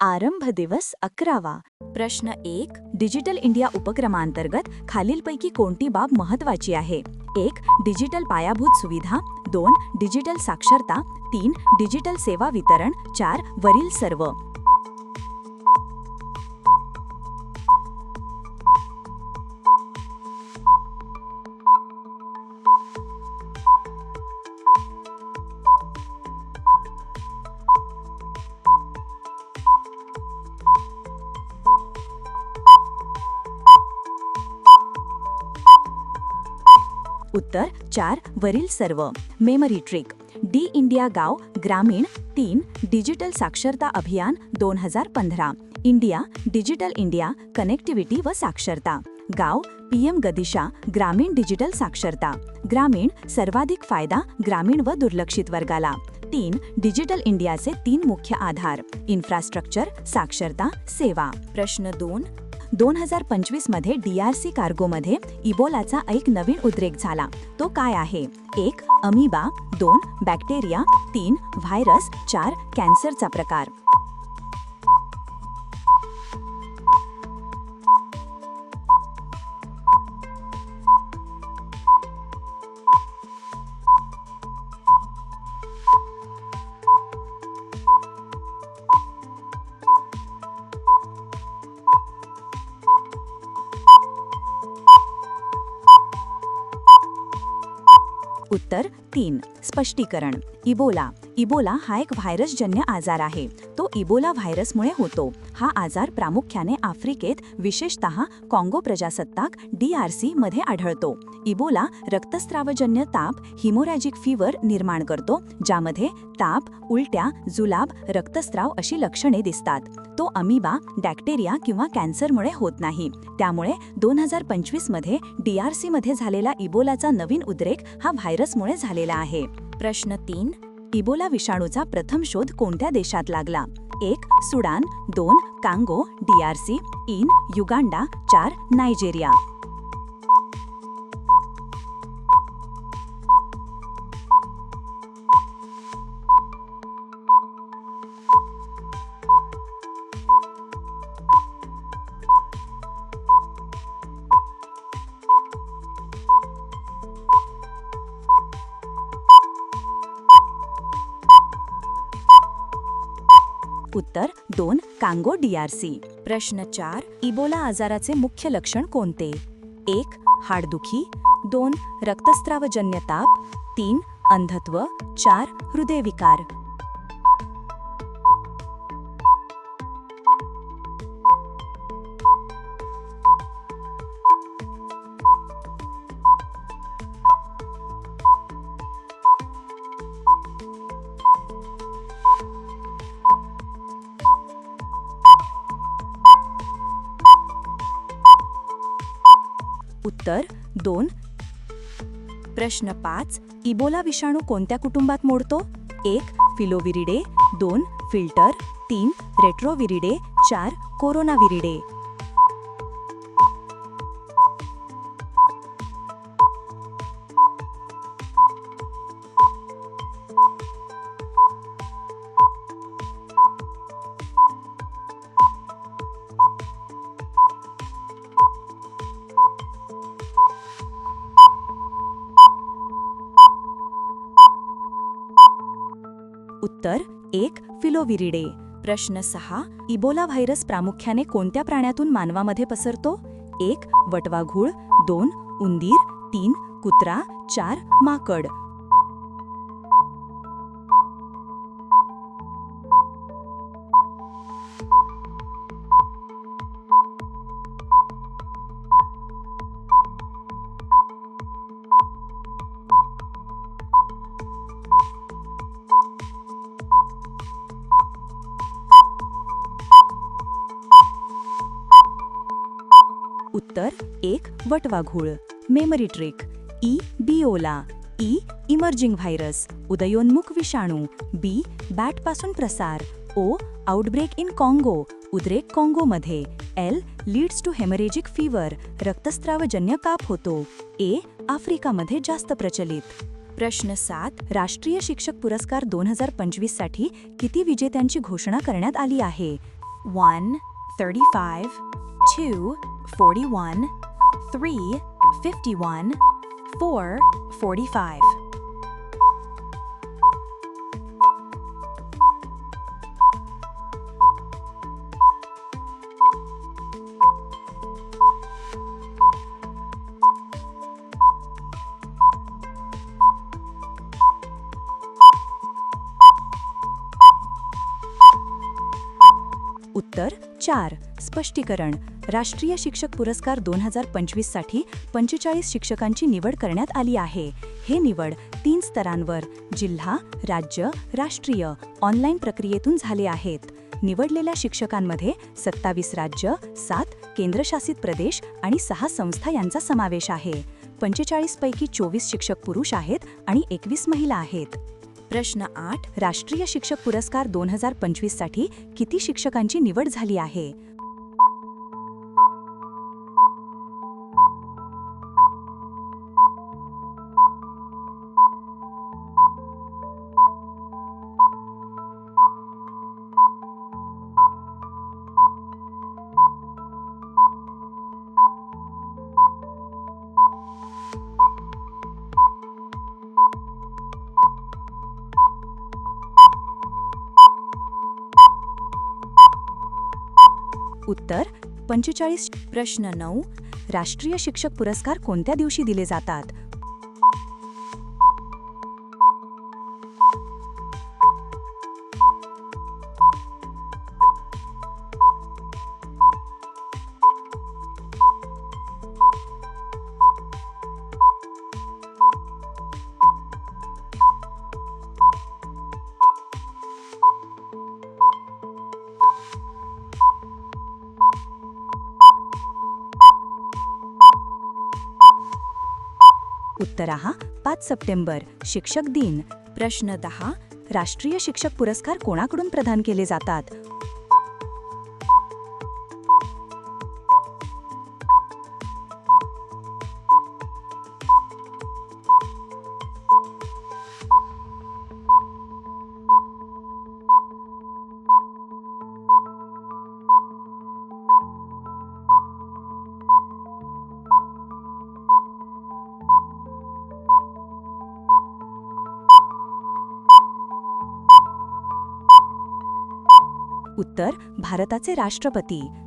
आरंभ दिवस अकरावा. प्रश्न एक डिजिटल इंडिया उपक्रमांतर्गत खालीलपैकी कोणती बाब महत्वाची आहे? एक डिजिटल पायाभूत सुविधा. दोन डिजिटल साक्षरता. तीन डिजिटल सेवा वितरण. चार वरील सर्व. उत्तर चार वरील सर्व. Memory trick. डी इंडिया गाव ग्रामीण तीन डिजिटल साक्षरता अभियान दोन हजार पंधरा. इंडिया डिजिटल इंडिया कनेक्टिव्हिटी व साक्षरता. गाव पीएम गदिशा ग्रामीण डिजिटल साक्षरता. ग्रामीण सर्वाधिक फायदा ग्रामीण व दुर्लक्षित वर्गाला. तीन डिजिटल इंडियाचे तीन मुख्य आधार. इन्फ्रास्ट्रक्चर साक्षरता सेवा. प्रश्न दोन दोन हजार पंचवीसमध्ये सी कार्गोमध्ये इबोलाचा एक नवीन उद्रेक झाला. तो काय आहे? एक अमिबा. दोन बॅक्टेरिया. तीन व्हायरस. चार कॅन्सरचा प्रकार. उत्तर तीन. स्पष्टीकरण. इबोला. इबोला हा एक व्हायरसजन्य आजार आहे. तो इबोला व्हायरसमुळे होतो. हा आजार प्रामुख्याने आफ्रिकेत विशेषतः काँगो प्रजासत्ताक डी आरमध्ये आढळतो. इबोला रक्तस्रावजन्य ताप हिमोरॅजिक फीवर निर्माण करतो ज्यामध्ये ताप उलट्या जुलाब रक्तस्राव अशी लक्षणे दिसतात. तो अमिबा बॅक्टेरिया किंवा कॅन्सरमुळे होत नाही. त्यामुळे दोन हजार पंचवीसमध्ये आरमध्ये झालेला इबोलाचा नवीन उद्रेक हा व्हायरसमुळे झालेला आहे. प्रश्न तीन इबोला विषाणूचा प्रथम शोध कोणत्या देशात लागला? एक सुडान दोन कांगो डीआरसी तीन युगांडा चार नायजेरिया. उत्तर दोन कांगो डीआरसी प्रश्न चार इबोला आजाराचे मुख्य लक्षण कोणते? एक हाडदुखी दोन रक्तस्रावजन्य ताप तीन अंधत्व चार हृदयविकार. उत्तर दोन. प्रश्न पाच. इबोला विषाणू कोणत्या कुटुंबात मोडतो? एक फिलोविरिडे. दोन फिल्टर. तीन रेट्रोविरिडे. चार कोरोनाविरिडे. उत्तर एक फिलोविरिडे. प्रश्न सहा इबोला व्हायरस प्रामुख्याने कोणत्या प्राण्यातून मानवामध्ये पसरतो? एक वटवाघूळ. दोन उंदीर. तीन कुत्रा. चार माकड. उत्तर एक वटवाघूळ memory trick Ebola E emerging virus उदयोन्मुख विषाणू. बी बॅटपासून प्रसार. ओ आउटब्रेक इन काँगो उद्रेक काँगोमध्ये L leads to haemorrhagic fever रक्तस्रावजन्य काप होतो. ए आफ्रिकामध्ये जास्त प्रचलित. प्रश्न सात. राष्ट्रीय शिक्षक पुरस्कार दोन हजार पंचवीससाठी किती विजेत्यांची घोषणा करण्यात आली आहे? One thirty five 2, 41, 3, 51, 4, 45. उत्तर चार स्पष्टीकरण. राष्ट्रीय शिक्षक पुरस्कार दोन हजार पंचवीससाठी पंचेचाळीस शिक्षकांची निवड करण्यात आली आहे. हे निवड तीन स्तरांवर जिल्हा राज्य राष्ट्रीय ऑनलाईन प्रक्रियेतून झाले आहेत. निवडलेल्या शिक्षकांमध्ये सत्तावीस राज्य सात केंद्रशासित प्रदेश आणि सहा संस्था यांचा समावेश आहे. पंचेचाळीसपैकी चोवीस शिक्षक पुरुष आहेत आणि एकवीस महिला आहेत. प्रश्न आठ राष्ट्रीय शिक्षक पुरस्कार दोन हजार पंचवीससाठी किती शिक्षकांची निवड झाली आहे? उत्तर पंचेचाळीस प्रश्न नऊ राष्ट्रीय शिक्षक पुरस्कार कोणत्या दिवशी दिले जातात? उत्तर हा पाच सप्टेंबर शिक्षक दिन. प्रश्न दहा राष्ट्रीय शिक्षक पुरस्कार कोणाकडून प्रदान केले जातात? उत्तर भारताचे राष्ट्रपती.